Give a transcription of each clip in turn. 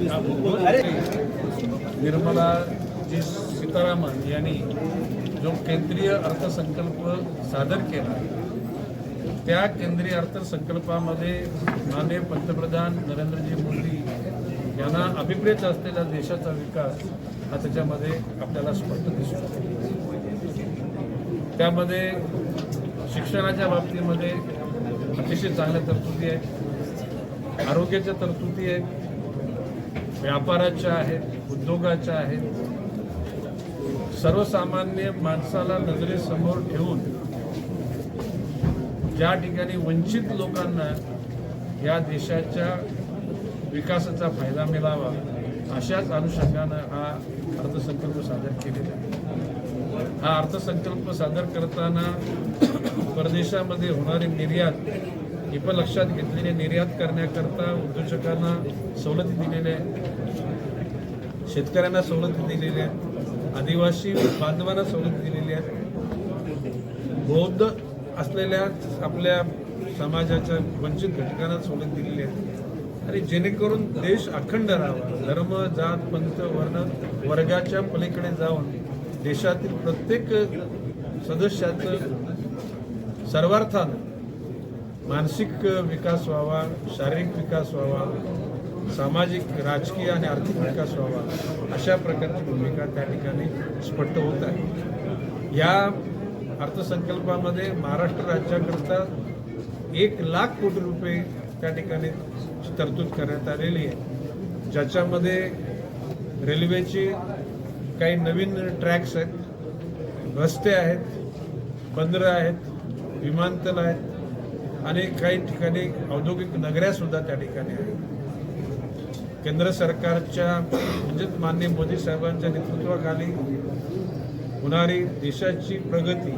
निर्मलाजी निर्मला जी सीतारामन यांनी जो केंद्रीय अर्थसंकल्प सादर केला त्या केंद्रीय अर्थसंकल्पामध्ये माननीय पंतप्रधान नरेंद्रजी मोदी यांना अभिप्रेत असलेला देशाचा विकास हा त्याच्यामध्ये आपल्याला स्पष्ट दिसतो. त्यामध्ये शिक्षणाच्या बाबतीमध्ये अतिशय चांगल्या तरतुदी आहेत. आरोग्याच्या तरतुदी आहेत व्यापाराच्या आहेत उद्योगाच्या आहेत. सर्वसामान्य माणसाला नजरेसमोर ठेवून ज्या ठिकाणी वंचित लोकांना या देशाच्या विकासाचा फायदा मिळावा अशाच अनुषंगानं हा अर्थसंकल्प सादर केलेला आहे. हा अर्थसंकल्प सादर करताना परदेशामध्ये होणारी निर्यात ही पण लक्षात घेतलेली निर्यात करण्याकरता उद्योजकांना सवलती दिलेल्या आहेत. शेतकऱ्यांना सवलती दिलेल्या आहेत. आदिवासी बांधवांना सवलती दिलेल्या आहेत. बौद्ध असलेल्या आपल्या समाजाच्या वंचित घटकांना सवलत दिलेली आहे आणि जेणेकरून देश अखंड राहावा. धर्म जात पंथ वर्ण वर्गाच्या पलीकडे जाऊन देशातील प्रत्येक सदस्याचं सर्वार्थानं मानसिक विकास व्हावा शारीरिक विकास व्हावा सामाजिक राजकीय आणि आर्थिक विकास व्हावा अशा प्रकारची भूमिका त्या ठिकाणी स्पष्ट होत आहे. या अर्थसंकल्पामध्ये महाराष्ट्र राज्याकरता एक लाख कोटी रुपये त्या ठिकाणी तरतूद करण्यात आलेली आहे. ज्याच्यामध्ये रेल्वेची काही नवीन ट्रॅक्स आहेत रस्ते आहेत बंदरं आहेत विमानतळ आहेत आणि काही ठिकाणी औद्योगिक नगऱ्या सुद्धा त्या ठिकाणी आहेत. केंद्र सरकारच्या म्हणजेच माननीय मोदी साहेबांच्या नेतृत्वाखाली होणारी देशाची प्रगती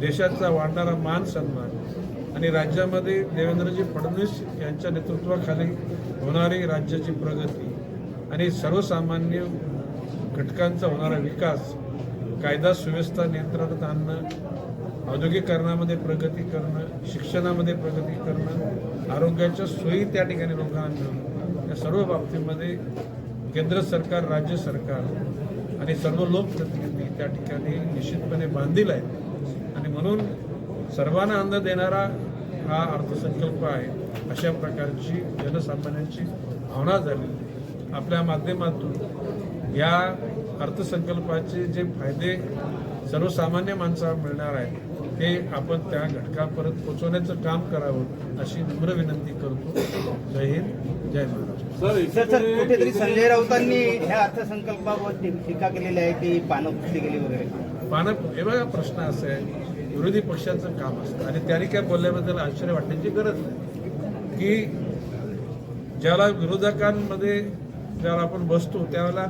देशाचा वाढणारा मान सन्मान आणि राज्यामध्ये देवेंद्रजी फडणवीस यांच्या नेतृत्वाखाली होणारी राज्याची प्रगती आणि सर्वसामान्य घटकांचा होणारा विकास कायदा सुव्यवस्था नियंत्रणात आणणं औद्योगिकरणामध्ये प्रगती करणं शिक्षणामध्ये प्रगती करणं आरोग्याच्या सोयी त्या ठिकाणी लोकांना मिळणं या सर्व बाबतीमध्ये केंद्र सरकार राज्य सरकार आणि सर्व लोकप्रतिनिधी त्या ठिकाणी निश्चितपणे बांधील आहेत. आणि म्हणून सर्वांना अन्न देणारा हा अर्थसंकल्प आहे. अशा प्रकारची जनसामान्यांची भावना झाली. आपल्या माध्यमातून या अर्थसंकल्पाचे जे फायदे सर्वसामान्य माणसाला मिळणार आहेत ते आपण त्या घटकापर्यंत पोहोचवण्याचं काम करावं अशी नम्र विनंती करतो. जय हिंद जय महाराष्ट्र. सर सर कुठेतरी संजय राऊतांनी ह्या अर्थसंकल्पावर टीका केलेली आहे की पानं पुसली गेली वगैरे. पानं हे बघा प्रश्न असा आहे. विरोधी पक्षाचं काम असतं. आणि त्यांनी काय बोलल्याबद्दल आश्चर्य वाटण्याची गरज नाही. की ज्याला विरोधकांमध्ये ज्याला आपण बसतो त्यावेळेला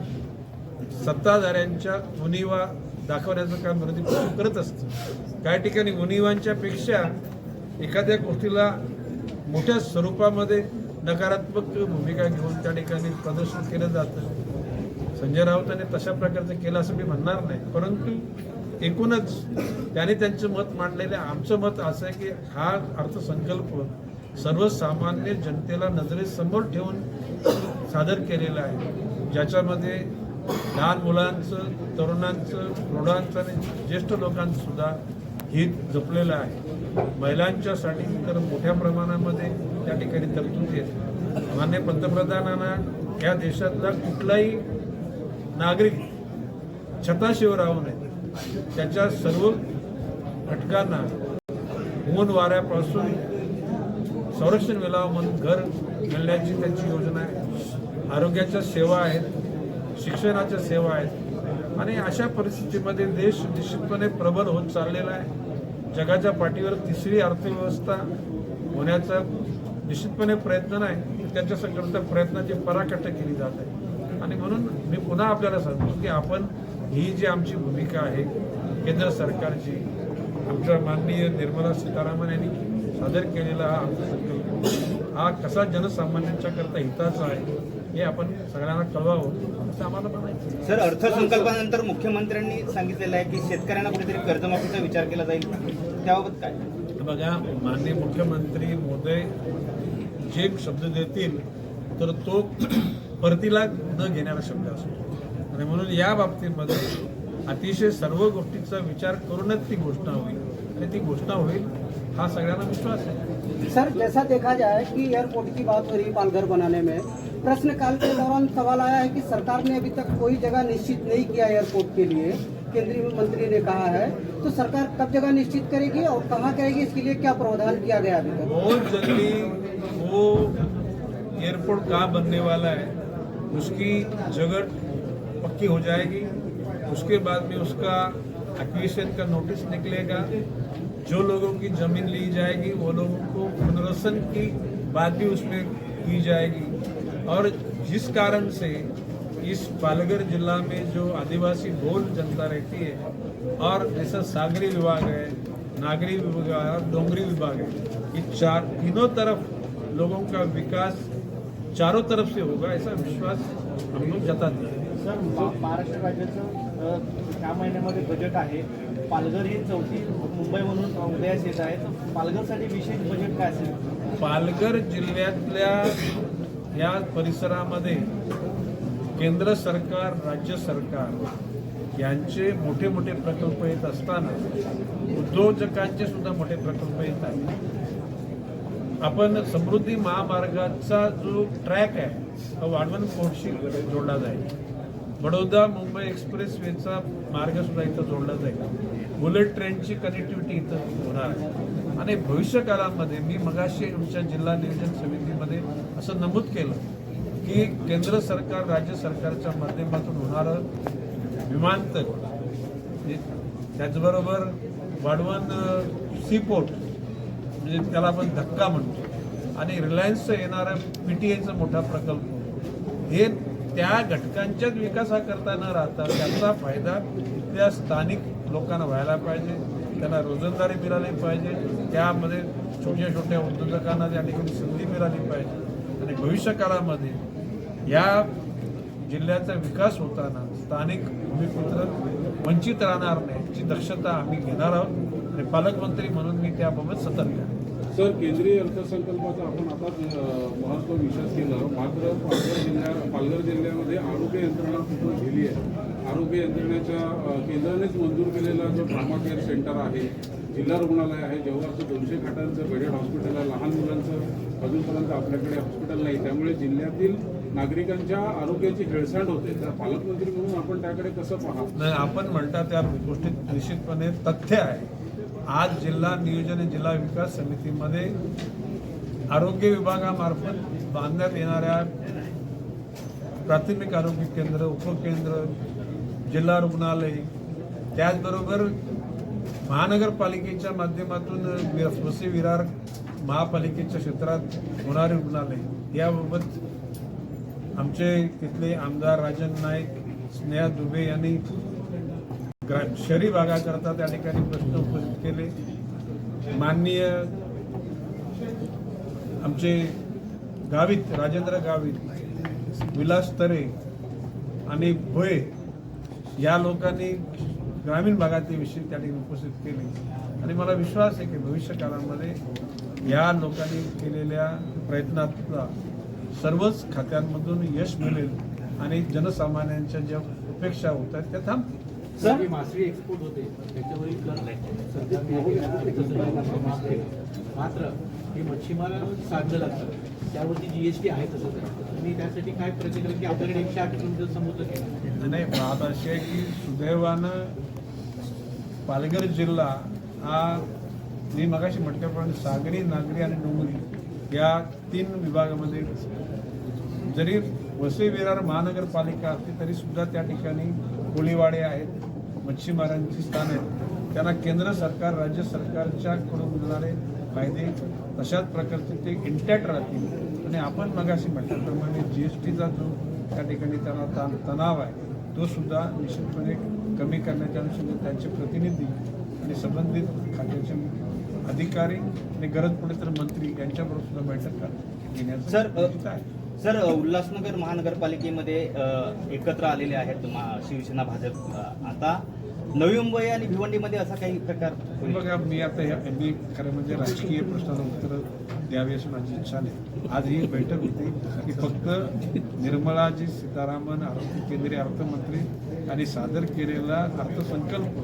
सत्ताधाऱ्यांच्या उणीवा दाखवण्याचं काम विरोधी पक्ष करत असतं. काही ठिकाणी उनिवांच्या पेक्षा एखाद्या गोष्टीला मोठ्या स्वरूपामध्ये नकारात्मक भूमिका घेऊन त्या ठिकाणी प्रदर्शन केलं जातं. संजय राऊतांनी तशा प्रकारचं केलं असं मी म्हणणार नाही. परंतु एकूणच त्याने त्यांचं मत मांडलेलं आहे. आमचं मत असं आहे की हा अर्थसंकल्प सर्वसामान्य जनतेला नजरेसमोर ठेवून सादर केलेला आहे. ज्याच्यामध्ये लहान मुलांचं तरुणांचं प्रौढांचं आणि ज्येष्ठ लोकांसुद्धा हित जपलेलं आहे. महिलांच्यासाठी तर मोठ्या प्रमाणामध्ये त्या ठिकाणी तरतुदी आहेत मान्य पंतप्रधानांना या देशातला कुठलाही नागरिक छताशिवर राहू नये. त्याच्या सर्व घटकांना ऊन वाऱ्यापासून संरक्षण मिळावं म्हणून घर मिळण्याची त्यांची योजना आहे. आरोग्याच्या सेवा आहेत. शिक्षणाच्या सेवा आहेत. आणि अशा परिस्थितीमध्ये देश निश्चितपणे प्रबल होत चाललेला आहे. जगाच्या पाठीवर तिसरी अर्थव्यवस्था होण्याचा निश्चितपणे प्रयत्न नाही त्याच्या संकल्प प्रयत्नाची पराकाष्ठा केली जात आहे. आणि म्हणून मी पुन्हा आपल्याला सांगतो की आपण ही जी आमची भूमिका आहे केंद्र सरकारची आमच्या माननीय निर्मला सीतारामन यांनी सादर केलेला हा अर्थसंकल्प हा कसा जनसामान्यांच्या करता हिताचा आहे हे आपण सगळ्यांना कळवावं. असं आम्हाला म्हणायचं सर अर्थसंकल्पानंतर मुख्यमंत्र्यांनी सांगितलेलं आहे की शेतकऱ्यांना कुठेतरी कर्जमाफीचा विचार केला जाईल त्याबाबत काय? बघा माननीय मुख्यमंत्री मोदय जे शब्द देतील तर तो परतीला न घेणारा शब्द असतो. आणि म्हणून या बाबतीमध्ये अतिशय सर्व गोष्टीचा विचार करूनच ती घोषणा होईल. आणि ती घोषणा होईल हा सगळ्यांना विश्वास आहे. सर जैसा देखा जाए कि एयरपोर्ट की बात हो रही पालघर बनाने में प्रश्नकाल के दौरान सवाल आया है कि सरकार ने अभी तक कोई जगह निश्चित नहीं किया एयरपोर्ट के लिए, केंद्रीय मंत्री ने कहा है। तो सरकार कब जगह निश्चित करेगी और कहाँ करेगी, इसके लिए क्या प्रावधान किया गया अभी तक? बहुत जल्दी वो एयरपोर्ट कहाँ बनने वाला है, उसकी जगह पक्की हो जाएगी। उसके बाद में उसका एक्विशन का नोटिस निकलेगा। जो लोगों की ज़मीन ली जाएगी, वो लोगों को पुनर्वसन की बात भी उसमें की जाएगी। और जिस कारण से इस पालघर जिला में जो आदिवासी बहुल जनता रहती है और जैसा सागरी विभाग है नागरी विभाग है और डोंगरी विभाग है ये चार तीनों तरफ लोगों का विकास चारों तरफ से होगा ऐसा विश्वास हम लोग जताते हैं। सर महाराष्ट्र राज्याचं ह्या महिन्यामध्ये बजेट आहे पालघर ही चौथी मुंबई म्हणून उदयास येत आहे तर पालघरसाठी विशेष बजेट काय असेल? पालघर जिल्ह्यातल्या या परिसरामध्ये केंद्र सरकार राज्य सरकार यांचे मोठे मोठे प्रकल्प येत असताना उद्योजकांचे सुद्धा मोठे प्रकल्प येत आहेत. आपण समृद्धी महामार्गाचा जो ट्रॅक आहे तो वाढवण पोर्टशी जोडला जाईल. बडोदा मुंबई एक्सप्रेस वेचा मार्ग सुद्धा इथं जोडला जाईल. बुलेट ट्रेनची कनेक्टिव्हिटी इथं होणार आहे. आणि भविष्यकाळामध्ये मी मगाशी आमच्या जिल्हा नियोजन समितीमध्ये असं नमूद केलं की केंद्र सरकार राज्य सरकारच्या माध्यमातून होणारं विमानतळ म्हणजे त्याचबरोबर वाढवण सीपोर्ट म्हणजे त्याला आपण धक्का म्हणतो आणि रिलायन्सचं येणारं पी टी एचा मोठा प्रकल्प. हे त्या घटकांच्याच विकासाकरता न राहता त्याचा फायदा त्या स्थानिक लोकांना व्हायला पाहिजे. त्यांना रोजंदारी मिळाली पाहिजे. त्यामध्ये छोट्या छोट्या उद्योजकांना त्या ठिकाणी संधी मिळाली पाहिजे. आणि भविष्यकाळामध्ये या जिल्ह्याचा विकास होताना स्थानिक भूमिपुत्र वंचित राहणार नाही याची दक्षता आम्ही घेणार आहोत. आणि पालकमंत्री म्हणून मी त्याबाबत सतर्क आहे. सर केंद्रीय अर्थसंकल्पाचा आपण आता महत्त्व विश्वास केलं. मात्र पालघर जिल्ह्या पालघर जिल्ह्यामध्ये आरोग्य यंत्रणा खूप गेली आहे. आरोग्य यंत्रणेच्या केंद्रानेच मंजूर केलेला जो ट्रामा केअर सेंटर आहे जिल्हा रुग्णालय आहे जवळपास दोनशे खाटांचं बेडेड हॉस्पिटल आहे लहान मुलांचं अजूनपर्यंत आपल्याकडे हॉस्पिटल नाही. त्यामुळे जिल्ह्यातील नागरिकांच्या आरोग्याची हेळसांड होते. तर पालकमंत्री म्हणून आपण त्याकडे कसं पाहतो नाही आपण म्हणता त्या गोष्टीत निश्चितपणे तथ्य आहे. आज जिल्हा नियोजन आणि जिल्हा विकास समितीमध्ये आरोग्य विभागामार्फत बांधण्यात येणाऱ्या प्राथमिक आरोग्य केंद्र उपकेंद्र जिल्हा रुग्णालय त्याचबरोबर महानगरपालिकेच्या माध्यमातून वसे विरार महापालिकेच्या क्षेत्रात होणारे रुग्णालय याबाबत आमचे तिथले आमदार राजन नाईक स्नेहा दुबे यांनी ग्रा शहरी भागाकरता त्या ठिकाणी प्रश्न उपस्थित केले. माननीय आमचे गावित राजेंद्र गावित विलास तरे आणि भोये या लोकांनी ग्रामीण भागातील विषय त्या ठिकाणी उपस्थित केले. आणि मला विश्वास आहे की भविष्य काळामध्ये या लोकांनी केलेल्या प्रयत्नातला सर्वच खात्यांमधून यश मिळेल आणि जनसामान्यांच्या ज्या अपेक्षा होत आहेत त्या थांबतील. सर? ही मासळी एक्सपोर्ट होते. त्याच्यावरील कर मात्र हे मच्छीमारांवर साधलं लागतं. त्यावरती जीएसटी आहे तसंच आहे. तुम्ही त्यासाठी काय प्रतिक्रिया की आपल्याकडे एकशे आठ किलोमीटर समुद्र केला नाही बात अशी आहे की सुदैवानं पालघर जिल्हा हा मी मगाशी म्हटल्याप्रमाणे सागरी नागरी आणि डोंगरी या तीन विभागामध्ये जरी वसई विरार महानगरपालिका असली तरी सुद्धा त्या ठिकाणी कोळीवाडे आहेत. मच्छीमारांची स्थान. आहेत त्यांना केंद्र सरकार राज्य सरकारच्या कडून मिळणारे फायदे. तशाच प्रकारचे ते इंटॅक्ट राहतील. आणि आपण मगाशी म्हटल्याप्रमाणे जी एस टीचा जो त्या ठिकाणी त्यांना ताण तणाव आहे तो सुद्धा निश्चितपणे कमी करण्याच्या अनुषंगाने त्यांचे प्रतिनिधी आणि संबंधित खात्याचे अधिकारी आणि गरज पडे तर मंत्री यांच्याबरोबर सुद्धा बैठक घेण्याचं सर, सर उल्हासनगर महानगरपालिकेमध्ये एकत्र आलेले आहेत मा- शिवसेना भाजप आता नवी मुंबई आणि भिवंडीमध्ये असा काही प्रकार बघा मी आता या मी खरं म्हणजे राजकीय प्रश्नाला उत्तर द्यावी अशी माझी इच्छा नाही. आज ही बैठक होती की फक्त निर्मलाजी सीतारामन केंद्रीय अर्थमंत्री आणि सादर केलेला अर्थसंकल्प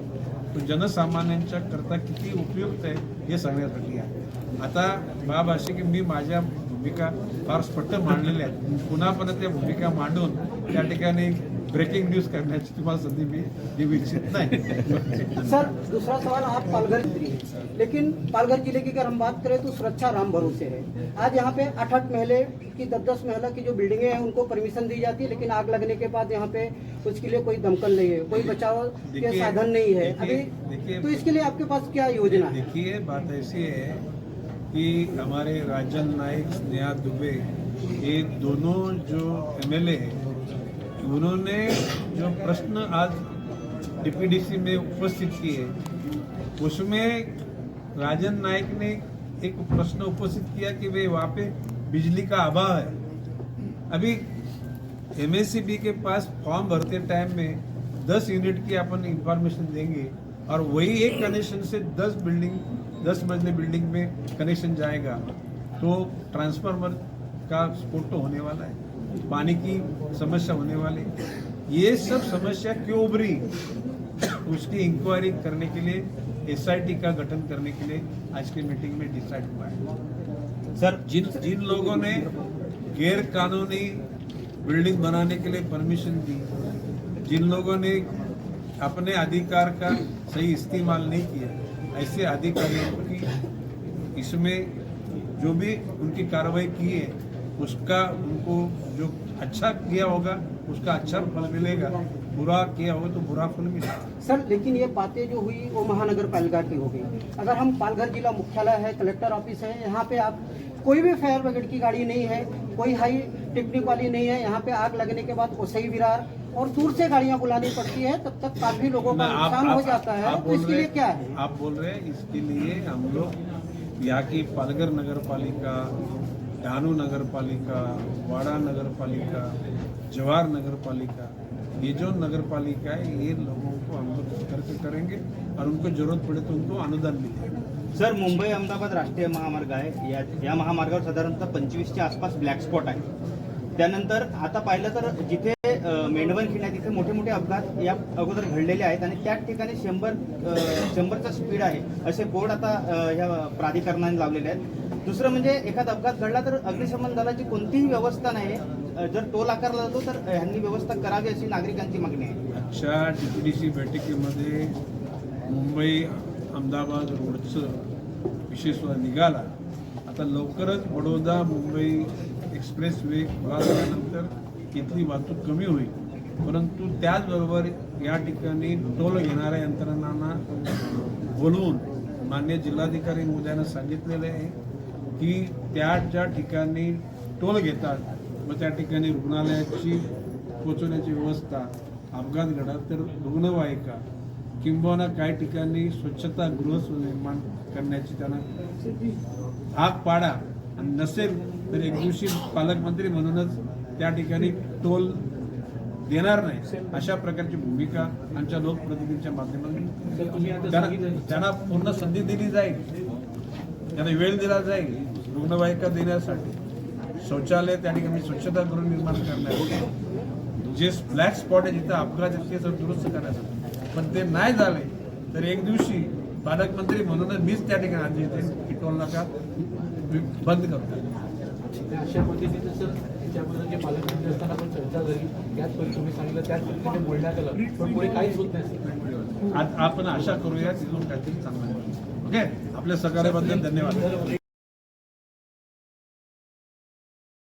तो जनसामान्यांच्या करता किती उपयुक्त आहे हे सांगण्यासाठी आहे. आता बाब अशी की मी माझ्या भूमिका फार स्पष्ट मांडलेल्या आहेत. पुन्हा परत त्या भूमिका मांडून त्या ठिकाणी ब्रेकिंग न्यूज़ करण्याची तुम्हाला संधी मी देऊ इच्छित नाही. सर दूसरा सवाल आप पालघर लेकिन पालघर ज़िले की अगर हम बात करें तो सुरक्षा राम भरोसे है. आज यहाँ पे आठ आठ महले की दस दस महला की जो बिल्डिंगें हैं उनको परमिशन दी जाती है लेकिन आग लगने के बाद यहाँ पे उसके लिए कोई दमकल नहीं है कोई बचाव के साधन नहीं है। अभी तो इसके लिए आपके पास क्या योजना देखिए बात ऐसी है कि हमारे राजन नाइक स्नेहा दुबे, ये दोनों जो एमएलए हैं, उन्होंने जो प्रश्न आज डीपीडीसी में उपस्थित किए, उसमें राजन नाइक ने एक प्रश्न उपस्थित किया कि वे वहाँ पे बिजली का अभाव है। अभी एमएससीबी के पास फॉर्म भरते टाइम में 10 यूनिट की अपन इंफॉर्मेशन देंगे और वही एक कनेक्शन से 10 बिल्डिंग 10 मंजिले बिल्डिंग में कनेक्शन जाएगा तो ट्रांसफार्मर का स्फोट तो होने वाला है पानी की समस्या होने वाली ये सब समस्या क्यों उभरी? उसकी इंक्वायरी करने के लिए एसआईटी का गठन करने के लिए आज की मीटिंग में डिसाइड हुआ है। सर जिन जिन लोगों ने गैर कानूनी बिल्डिंग बनाने के लिए परमिशन दी जिन लोगों ने अपने अधिकार का सही इस्तेमाल नहीं किया। ऐसे अधिकारियों की इसमें जो भी उनकी कार्रवाई की है, उसका उनको जो अच्छा किया होगा, उसका अच्छा फल मिलेगा। बुरा किया होगा तो बुरा फल मिलेगा। सर, लेकिन ये बातें जो हुई, वो महानगर पालिका की हो गई। अगर हम पालघर जिला मुख्यालय है, कलेक्टर ऑफ़िस है, यहाँ पे आप कोई भी फायर ब्रिगेड की गाड़ी नहीं है कोई हाई टेक्निक वाली नहीं है यहाँ पे आग लगने के बाद ओसई विरार और दूर से गाड़ियाँ बुलानी पड़ती है तब तक काफ़ी लोगों का नुकसान हो जाता है। तो इसके लिए क्या है? आप बोल रहे हैं इसके लिए हम लोग यहाँ की पालघर नगर पालिका डानू नगर पालिका वाड़ा नगर पालिका जवाहर नगर पालिका ये जो नगर पालिका है ये लोगों को हम लोग सतर्क करेंगे और उनको ज़रूरत पड़े तो उनको अनुदान मिलेगा। सर मुंबई अहमदाबाद राष्ट्रीय महामार्ग आहे. या या महामार्गावर साधारणतः पंचवीसच्या आसपास ब्लॅक स्पॉट आहे. त्यानंतर आता पाहिलं तर जिथे मेंढवण खिंड आहे तिथे मोठे मोठे अपघात या अगोदर घडलेले आहेत आणि त्याच ठिकाणी शंभर शंभरचा स्पीड आहे असे बोर्ड आता या प्राधिकरणाने लावलेले आहेत. दुसरं म्हणजे एखादा अपघात घडला तर अग्निशमन दलाची कोणतीही व्यवस्था नाही जर टोल आकारला जातो तर ह्यांनी व्यवस्था करावी अशी नागरिकांची मागणी आहे. आजच्या डी सी बैठकीमध्ये मुंबई अहमदाबाद रोडचं विशेष निघाला. आता लवकरच बडोदा मुंबई एक्सप्रेस वे खुला झाल्यानंतर इथली वाहतूक कमी होईल. परंतु त्याचबरोबर या ठिकाणी टोल घेणाऱ्या यंत्रणांना बोलवून मान्य जिल्हाधिकारी मोद्यानं सांगितलेलं आहे की त्या ज्या ठिकाणी टोल घेतात व त्या ठिकाणी रुग्णालयाची पोचवण्याची व्यवस्था अपघात घडला तर रुग्णवाहिका किंबहुना काही ठिकाणी स्वच्छता गृह निर्माण करण्याची त्यांना भाग पाडा आणि नसेल तर एक दिवशी पालकमंत्री म्हणूनच त्या ठिकाणी टोल देणार नाही अशा प्रकारची भूमिका आमच्या लोकप्रतिनिधींच्या माध्यमातून त्यांना पूर्ण संधी दिली जाईल. त्यांना वेळ दिला जाईल रुग्णवाहिका देण्यासाठी. शौचालय त्या ठिकाणी स्वच्छतागृह निर्माण करण्यासाठी. जे ब्लॅक स्पॉट आहे जिथे अपघात आहेत ते सर दुरुस्त करण्यासाठी. पण ते नाही झाले तर एक दिवशी पालकमंत्री म्हणूनच मीच त्या ठिकाणी आधी येते की टोल नाका बंद करतो अशा पद्धतीने सर त्याच्याबद्दल जे पालकमंत्री असताना पण चर्चा झाली त्याच पद्धतीने तुम्ही सांगितलं त्याच पद्धतीने बोलण्यात आलं पण पुढे काहीच होत नाही सर. आज आपण आशा करूया तिथून काहीतरी चांगलं. ओके आपल्या सहकार्याबद्दल धन्यवाद.